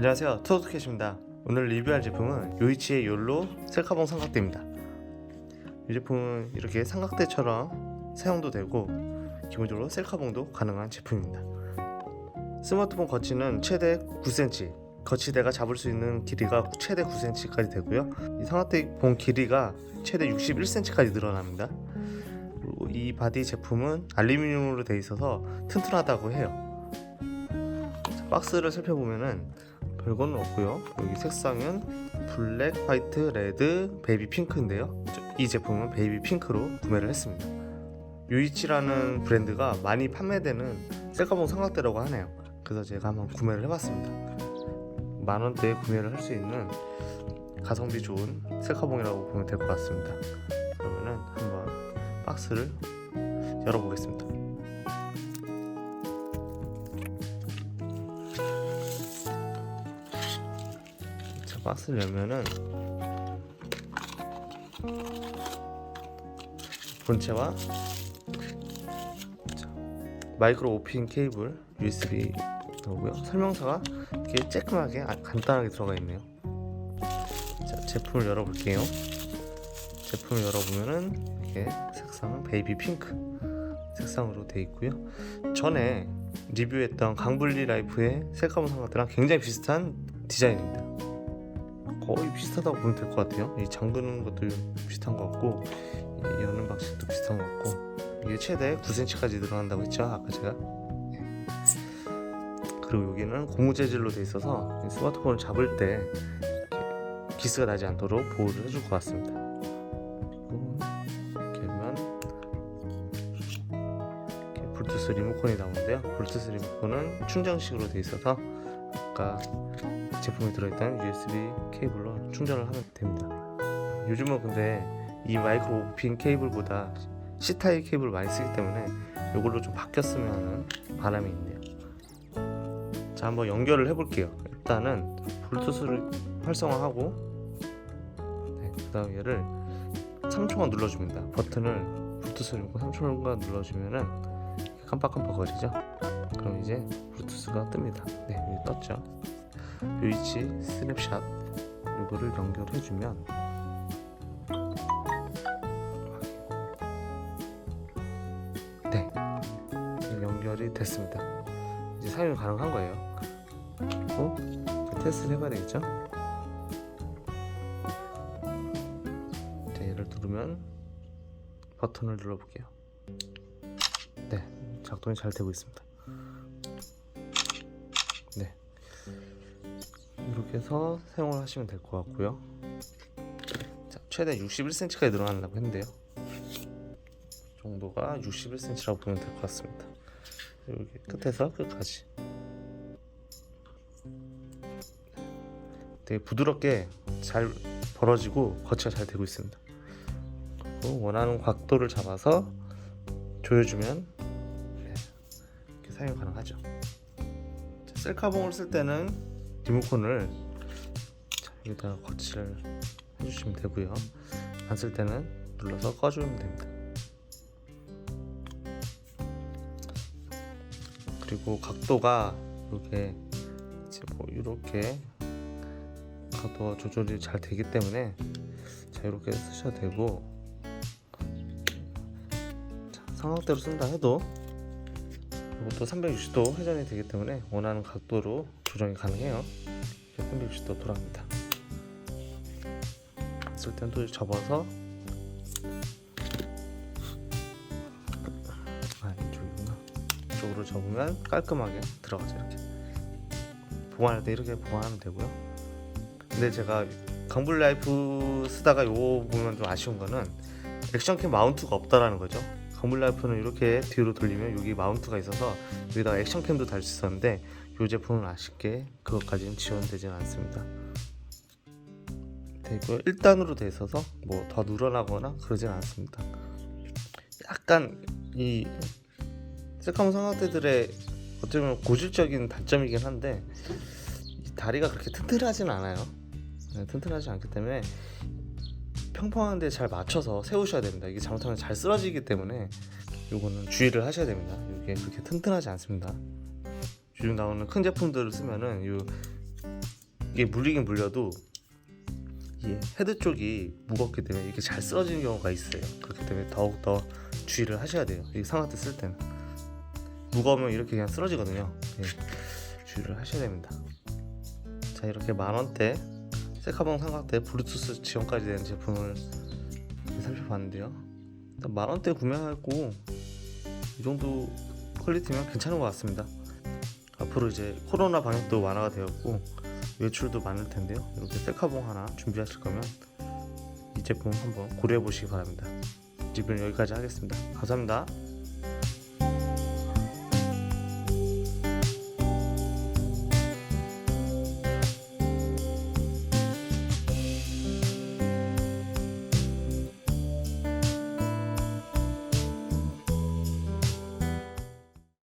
안녕하세요. 투도캐시입니다. 오늘 리뷰할 제품은 요이치의 욜로 셀카봉 삼각대입니다. 이 제품은 이렇게 삼각대처럼 사용도 되고 기본적으로 셀카봉도 가능한 제품입니다. 스마트폰 거치는 최대 9cm 거치대가 잡을 수 있는 길이가 최대 9cm까지 되고요. 이 삼각대봉 길이가 최대 61cm까지 늘어납니다. 그리고 이 바디 제품은 알루미늄으로 되어 있어서 튼튼하다고 해요. 자, 박스를 살펴보면은 별거는 없고요. 여기 색상은 블랙, 화이트, 레드, 베이비 핑크인데요. 저- 이 제품은 베이비 핑크로 구매를 했습니다. 유이치라는 브랜드가 많이 판매되는 셀카봉 삼각대라고 하네요. 그래서 제가 한번 구매를 해봤습니다. 만 원대에 구매를 할 수 있는 가성비 좋은 셀카봉이라고 보면 될 것 같습니다. 그러면은 한번 박스를 열어보겠습니다. 자, 박스를 열면은 본체와 자, 마이크로 오핀 케이블 USB 나오고요. 설명서가 이렇게 쬐끔하게 아- 간단하게 들어가 있네요. 자, 제품을 열어볼게요. 제품을 열어보면은 이게 색상은 베이비 핑크 색상으로 되어 있고요. 전에 리뷰했던 강블리 라이프의 셀카본 삼각대랑 굉장히 비슷한 디자인입니다. 거의 비슷하다고 보면 될 것 같아요. 이 잠그는 것도 비슷한 것 같고 이 여는 방식도 비슷한 것 같고 이게 최대 9cm까지 늘어난다고 했죠. 아까 제가. 네. 그리고 여기는 고무 재질로 돼 있어서 이 스마트폰을 잡을 때 기스가 나지 않도록 보호를 해줄 것 같습니다. 이렇게 하면 이렇게 블루투스 리모컨이 나오는데요. 블루투스 리모컨은 충전식으로 돼 있어서 아까 제품에 들어있던 USB 케이블로 충전을 하면 됩니다. 요즘은 근데 이 마이크로 오핀 케이블보다 C 타입 케이블을 많이 쓰기 때문에 이걸로 좀 바뀌었으면 하는 바람이 있네요. 자 한번 연결을 해볼게요. 일단은 블루투스를 활성화하고 네, 그 다음 얘를 3초간 눌러줍니다. 버튼을 블루투스 리모컨 3초간 눌러주면은 깜빡깜빡거리죠. 그럼 이제 블루투스가 뜹니다. 네 여기 떴죠. 요이치 스냅샷 이거를 연결해주면 네 연결이 됐습니다. 이제 사용이 가능한 거예요. 이제 테스트를 해봐야 되겠죠? 자 얘를 누르면 버튼을 눌러볼게요. 네 작동이 잘 되고 있습니다 이렇게 해서 사용을 하시면 될 것 같고요. 자, 최대 61cm까지 늘어난다고 했는데요. 정도가 61cm라고 보면 될 것 같습니다. 여기 끝에서 끝까지. 되게 부드럽게 잘 벌어지고 거치가 잘 되고 있습니다. 원하는 각도를 잡아서 조여주면 네, 이렇게 사용 가능하죠. 자, 셀카봉을 쓸 때는 리모컨을 자, 여기다가 거치를 해주시면 되고요. 안 쓸 때는 눌러서 꺼주면 됩니다. 그리고 각도가 이렇게 이제 뭐 이렇게 각도가 조절이 잘 되기 때문에 자 이렇게 쓰셔도 되고 자, 삼각대로 쓴다 해도 이것도 360도 회전이 되기 때문에 원하는 각도로 조정이 가능해요. 360도 돌아갑니다. 쓸 때는 또 접어서 아 이쪽이구나. 이쪽으로 접으면 깔끔하게 들어가죠 이렇게. 보관할 때 이렇게 보관하면 되고요. 근데 제가 강블 라이프 쓰다가 요거 보면 좀 아쉬운 거는 액션캠 마운트가 없다라는 거죠. 강블 라이프는 이렇게 뒤로 돌리면 여기 마운트가 있어서 여기다가 액션캠도 달 수 있었는데 이 제품은 아쉽게 그것까지는 지원되지는 않습니다. 되고 1단으로 돼 있어서 뭐 더 늘어나거나 그러진 않습니다. 약간 이 셀카몬 삼각대들의 어쩌면 고질적인 단점이긴 한데 이 다리가 그렇게 튼튼하진 않아요. 네, 튼튼하지 않기 때문에 평평한데 잘 맞춰서 세우셔야 됩니다. 이게 잘못하면 잘 쓰러지기 때문에 요거는 주의를 하셔야 됩니다. 이게 그렇게 튼튼하지 않습니다. 요즘 나오는 큰 제품들을 쓰면은 요 이게 물리긴 물려도 이 헤드 쪽이 무겁기 때문에 이렇게 잘 쓰러지는 경우가 있어요. 그렇기 때문에 더욱 더 주의를 하셔야 돼요. 이 삼각대 쓸 때는 무거우면 이렇게 그냥 쓰러지거든요. 예, 주의를 하셔야 됩니다. 자 이렇게 만 원대 셀카봉 삼각대 블루투스 지원까지 되는 제품을 살펴봤는데요. 만 원대 구매하고 이 정도 퀄리티면 괜찮은 것 같습니다. 앞으로 이제 코로나 방역도 완화가 되었고 외출도 많을 텐데요. 이렇게 셀카봉 하나 준비하실 거면 이 제품 한번 고려해 보시기 바랍니다. 리뷰는 여기까지 하겠습니다. 감사합니다.